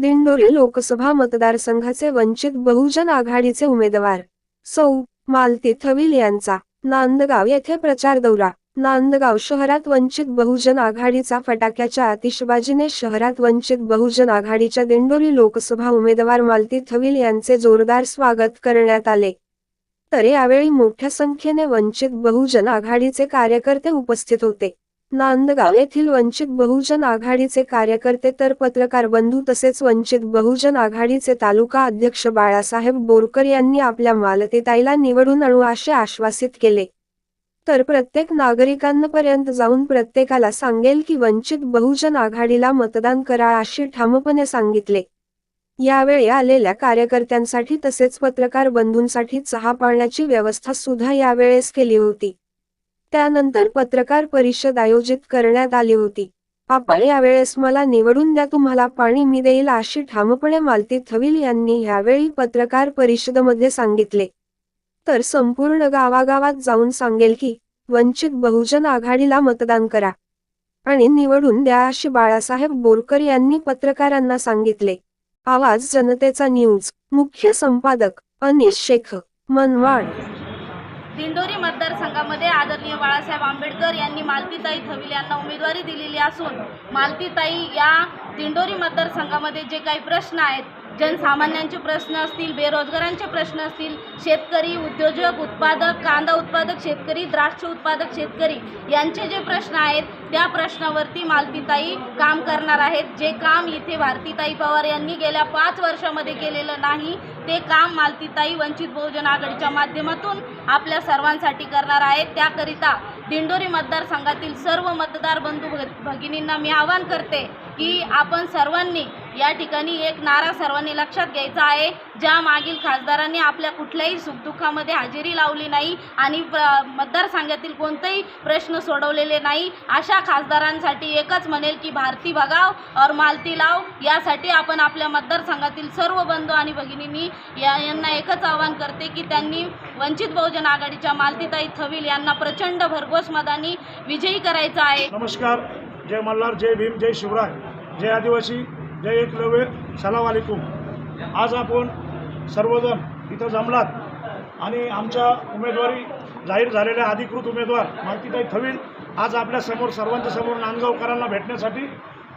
दिंडोरी लोकसभा मतदारसंघाचे वंचित बहुजन आघाडीचे उमेदवार. सौ. मालती थविल यांचा नांदगाव येथे प्रचार दौरा. नांदगाव शहरात वंचित बहुजन आघाडीचा फटाक्याच्या आतिषबाजीने शहरात वंचित बहुजन आघाडीच्या दिंडोरी लोकसभा उमेदवार मालती थविल यांचे जोरदार स्वागत करण्यात आले. तर यावेळी मोठ्या संख्येने वंचित बहुजन आघाडीचे कार्यकर्ते उपस्थित होते. नांदगाव येथील वंचित बहुजन आघाडीचे कार्यकर्ते तर पत्रकार बंधू तसेच वंचित बहुजन आघाडीचे तालुका अध्यक्ष बाळासाहेब बोरकर यांनी आपल्या मालतेताईला निवडून आणू असे आश्वासित केले. तर प्रत्येक नागरिकांपर्यंत जाऊन प्रत्येकाला सांगेल की वंचित बहुजन आघाडीला मतदान करा अशी ठामपणे सांगितले. यावेळी आलेल्या कार्यकर्त्यांसाठी तसेच पत्रकार बंधूंसाठी चहा पाण्याची व्यवस्था सुद्धा यावेळेस केली होती. त्यानंतर पत्रकार परिषद आयोजित करण्यात आली होती. आपण यावेळेस मला निवडून द्या तुम्हाला पाणी मी देईल अशी ठामपणे मालती थविल यांनी यावेळी पत्रकार परिषदेमध्ये सांगितले. तर संपूर्ण गावागावात जाऊन सांगेल की वंचित बहुजन आघाडीला मतदान करा आणि निवडून द्या अशी बाळासाहेब बोरकर यांनी पत्रकारांना सांगितले. आवाज जनतेचा न्यूज. मुख्य संपादक अनिश शेख मनवाड. दिंडोरी मतदारसंघामध्ये आदरणीय बाळासाहेब आंबेडकर यांनी मालतीताई थविल यांना उमेदवारी दिलेली असून मालतीताई या दिंडोरी मतदारसंघामध्ये जे काही प्रश्न आहेत जनसामान्यांचे प्रश्न असतील बेरोजगारांचे प्रश्न असतील शेतकरी उद्योजक उत्पादक कांदा उत्पादक शेतकरी द्राक्ष उत्पादक शेतकरी यांचे जे प्रश्न आहेत त्या प्रश्नावरती मालतीताई काम करणार आहेत. जे काम इथे भारतीताई पवार यांनी गेल्या पाच वर्षामध्ये केलेलं नाही ते काम मालतीताई वंचित बहुजन आघाडीच्या माध्यमातून आपल्या सर्वांसाठी करणार आहेत. त्याकरिता दिंडोरी मतदारसंघातील सर्व मतदार बंधू भगिनींना मी आवाहन करते की आपण सर्वांनी या ठिकाणी एक नारा सर्वांनी लक्षात घ्यायचा आहे. ज्या मागील खासदारांनी आपल्या कुठल्याही सुखदुःखामध्ये हजेरी लावली नाही आणि प्र- मतदारसंघातील कोणतेही प्रश्न सोडवलेले नाही अशा खासदारांसाठी एकच म्हणेल की भारती भगाव और मालती लाव. यासाठी आपण आपल्या मतदारसंघातील सर्व बंधू आणि भगिनींनी या यांना एकच आवाहन करते की त्यांनी वंचित बहुजन आघाडीच्या मालतीताई थविल यांना प्रचंड भरघोस मतांनी विजयी करायचा आहे. नमस्कार. जय मल्हार जय भीम जय शिवराय. जय आदिवासी जय एकलव्य सलाम वालेकुम आज आपण सर्वजण इथं जमलात आणि आमच्या उमेदवारी जाहीर झालेल्या अधिकृत उमेदवार मालतीताई थवीन आज आपल्यासमोर सर्वांच्या समोर नांदगावकरांना भेटण्यासाठी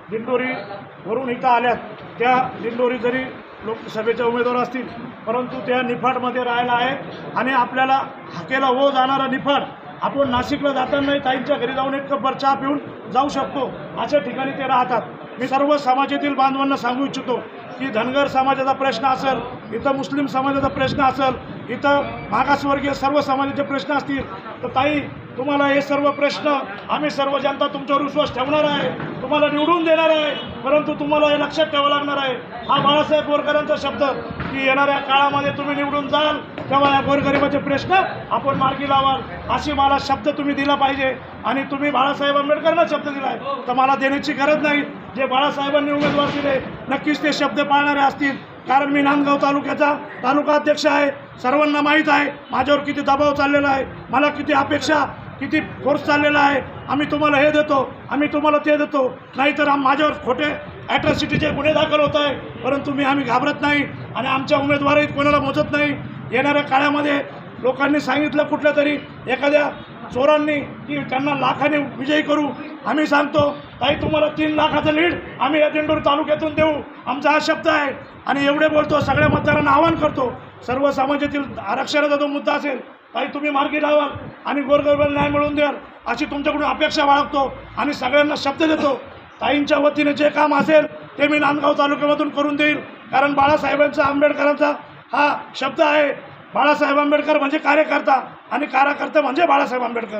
दिंडोरीवरून इथं आल्यात. त्या दिंडोरी जरी लोकसभेच्या उमेदवार असतील परंतु त्या निफाडमध्ये राहायला आहे आणि आपल्याला हाकेला हो जाणारा निफाड आपण नाशिकला जाताना ताईंच्या घरी जाऊन एक कप्पर चहा पिऊन जाऊ शकतो. अशा ठिकाणी ते राहतात. मी सर्व समाजातील बांधवांना सांगू इच्छितो की धनगर समाजाचा प्रश्न असेल इथं मुस्लिम समाजाचा प्रश्न असेल इथं मागासवर्गीय सर्व समाजाचे प्रश्न असतील तर ताई तुम्हाला हे सर्व प्रश्न आम्ही सर्व जनता तुमच्यावर विश्वास ठेवणार आहे. तुम्हाला निवडून देणार आहे परंतु तुम्हाला हे लक्षात ठेवावं लागणार आहे. हा बाळासाहेब बोरकरांचा शब्द की येणाऱ्या काळामध्ये तुम्ही निवडून जाल तेव्हा या गोरगरिबाचे प्रश्न आपण मार्गी लावाल अशी मला शब्द तुम्ही दिला पाहिजे. आणि तुम्ही बाळासाहेब आंबेडकरांना शब्द दिलाय. तर मला देण्याची गरज नाही. जे बाळासाहेबांनी उमेदवार दिले नक्कीच ते शब्द पाळणारे असतील. कारण मी नांदगाव तालुक्याचा तालुका अध्यक्ष आहे. सर्वांना माहीत आहे माझ्यावर किती दबाव चाललेला आहे. मला किती अपेक्षा किती कोर्स चाललेला आहे आम्ही तुम्हाला हे देतो आम्ही तुम्हाला ते देतो. नाहीतर आम माझ्यावर खोटे ॲट्रॉसिटीचे गुन्हे दाखल होत आहे. परंतु मी आम्ही घाबरत नाही आणि आमच्या उमेदवारही कोणाला मोजत नाही. येणाऱ्या काळामध्ये लोकांनी सांगितलं कुठल्या तरी एखाद्या चोरांनी की त्यांना लाखाने विजयी करू. आम्ही सांगतो ताई तुम्हाला तीन लाखाचं लीड आम्ही या दिंडोर तालुक्यातून देऊ. आमचा हा शब्द आहे. आणि एवढे बोलतो सगळ्या मतदारांना आवाहन करतो. सर्व समाजातील आरक्षणाचा जो मुद्दा असेल ताई तुम्ही मार्गी लावाल. आणि गोरगरिबाला न्याय मिळवून द्याल अशी तुमच्याकडून अपेक्षा बाळगतो आणि सगळ्यांना शब्द देतो. ताईंच्या वतीने जे काम असेल ते मी नांदगाव तालुक्यामधून करून देईल. कारण बाळासाहेबांचा आंबेडकरांचा हा शब्द आहे. बाळासाहेब आंबेडकर म्हणजे कार्यकर्ता आणि कार्यकर्ता म्हणजे बाळासाहेब आंबेडकर.